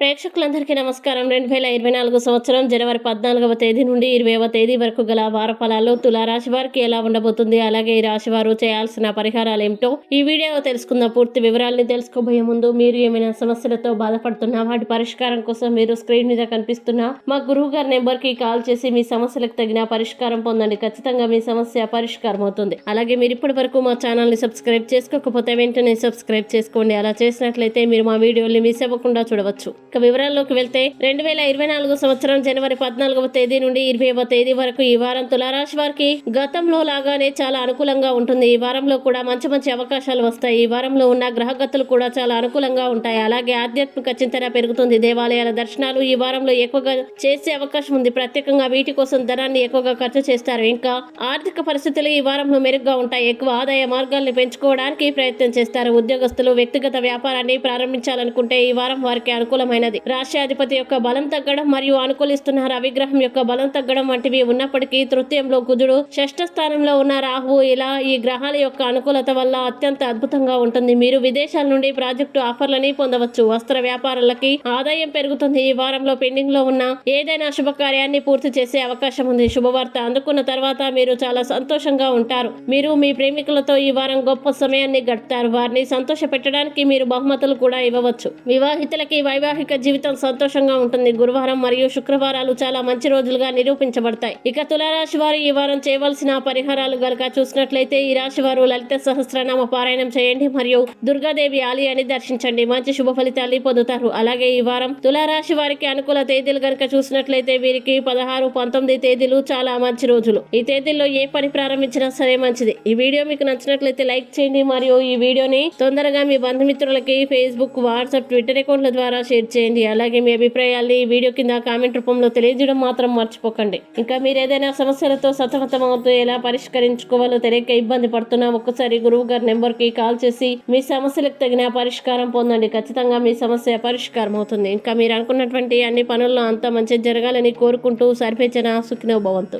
ప్రేక్షకులందరికీ నమస్కారం. రెండు వేల ఇరవై నాలుగు సంవత్సరం జనవరి పద్నాలుగవ తేదీ నుండి ఇరవైవ తేదీ వరకు గల వార ఫలాలు తులారాశి వారికి ఎలా ఉండబోతుంది అలాగే ఈ రాశి వారు చేయాల్సిన పరిహారాలు ఏమిటో ఈ వీడియో తెలుసుకున్న పూర్తి వివరాలని తెలుసుకోబోయే ముందు మీరు ఏమైనా సమస్యలతో బాధపడుతున్నా వాటి పరిష్కారం కోసం మీరు స్క్రీన్ మీద కనిపిస్తున్న మా గురువు గారి నెంబర్కి కాల్ చేసి మీ సమస్యలకు తగిన పరిష్కారం పొందండి. ఖచ్చితంగా మీ సమస్య పరిష్కారం అవుతుంది. అలాగే మీరు ఇప్పటి వరకు మా ఛానల్ని సబ్స్క్రైబ్ చేసుకోకపోతే వెంటనే సబ్స్క్రైబ్ చేసుకోండి. అలా చేసినట్లయితే మీరు మా వీడియోని మిస్ అవ్వకుండా చూడవచ్చు. ఇక వివరాల్లోకి వెళ్తే రెండు వేల ఇరవై నాలుగు సంవత్సరం జనవరి పద్నాలుగవ తేదీ నుండి ఇరవైవ తేదీ వరకు ఈ వారం తులారాశి వారికి గతంలో లాగానే చాలా అనుకూలంగా ఉంటుంది. ఈ వారంలో కూడా మంచి మంచి అవకాశాలు వస్తాయి. ఈ వారంలో ఉన్న గ్రహగతులు కూడా చాలా అనుకూలంగా ఉంటాయి. అలాగే ఆధ్యాత్మిక చింతన పెరుగుతుంది. దేవాలయాల దర్శనాలు ఈ వారంలో ఎక్కువగా చేసే అవకాశం ఉంది. ప్రత్యేకంగా వీటి కోసం ధనాన్ని ఎక్కువగా ఖర్చు చేస్తారు. ఇంకా ఆర్థిక పరిస్థితులు ఈ వారంలో మెరుగ్గా ఉంటాయి. ఎక్కువ ఆదాయ మార్గాల్ని పెంచుకోవడానికి ప్రయత్నం చేస్తారు. ఉద్యోగస్తులు వ్యక్తిగత వ్యాపారాన్ని ప్రారంభించాలనుకుంటే ఈ వారం వారికి అనుకూలమైన ముఖ్యమైనది రాష్ట్రాధిపతి యొక్క బలం తగ్గడం మరియు అనుకూలిస్తున్న రవిగ్రహం యొక్క బలం తగ్గడం వంటివి ఉన్నప్పటికీ తృతీయంలో కుజుడు షష్ఠ స్థానంలో ఉన్న రాహువు ఇలా ఈ గ్రహాల యొక్క అనుకూలత వల్ల అత్యంత అద్భుతంగా ఉంటుంది. మీరు విదేశాల నుండి ప్రాజెక్టు ఆఫర్లని పొందవచ్చు. వస్త్ర వ్యాపారాలకి ఆదాయం పెరుగుతుంది. ఈ వారంలో పెండింగ్లో ఉన్న ఏదైనా శుభకార్యాన్ని పూర్తి చేసే అవకాశం ఉంది. శుభవార్త అందుకున్న తర్వాత మీరు చాలా సంతోషంగా ఉంటారు. మీరు మీ ప్రేమికులతో ఈ వారం గొప్ప సమయాన్ని గడుపుతారు. వారిని సంతోష పెట్టడానికి మీరు బహుమతులు కూడా ఇవ్వవచ్చు. వివాహితులకి వైవాహిక జీవితం సంతోషంగా ఉంటుంది. గురువారం మరియు శుక్రవారాలు చాలా మంచి రోజులుగా నిరూపించబడతాయి. ఇక తులారాశి వారు ఈ వారం చేయవలసిన పరిహారాలు గనక చూసినట్లయితే ఈ రాశి వారు లలిత సహస్రనామ పారాయణం చేయండి మరియు దుర్గాదేవి ఆలయాన్ని దర్శించండి. మంచి శుభ ఫలితాలు పొందుతారు. అలాగే ఈ వారం తులారాశి వారికి అనుకూల తేదీలు గనక చూసినట్లయితే వీరికి పదహారు పంతొమ్మిది తేదీలు చాలా మంచి రోజులు. ఈ తేదీల్లో ఏ పని ప్రారంభించినా సరే మంచిది. ఈ వీడియో మీకు నచ్చినట్లయితే లైక్ చేయండి మరియు ఈ వీడియోని తొందరగా మీ బంధుమిత్రులకి ఫేస్బుక్ వాట్సాప్ ట్విట్టర్ అకౌంట్ల ద్వారా షేర్ చేయండి. అలాగే మీ అభిప్రాయాల్ని ఈ వీడియో కింద కామెంట్ రూపంలో తెలియజేయడం మాత్రం మర్చిపోకండి. ఇంకా మీరు ఏదైనా సమస్యలతో సతమతమవుతూ ఎలా పరిష్కరించుకోవాలో తెలియక ఇబ్బంది పడుతున్నా ఒక్కసారి గురువు గారి నెంబర్కి కాల్ చేసి మీ సమస్యలకు తగిన పరిష్కారం పొందండి. ఖచ్చితంగా మీ సమస్య పరిష్కారం అవుతుంది. ఇంకా మీరు అనుకున్నటువంటి అన్ని పనుల్లో అంతా మంచి జరగాలని కోరుకుంటూ సర్వేచన సుఖినో భవంతు.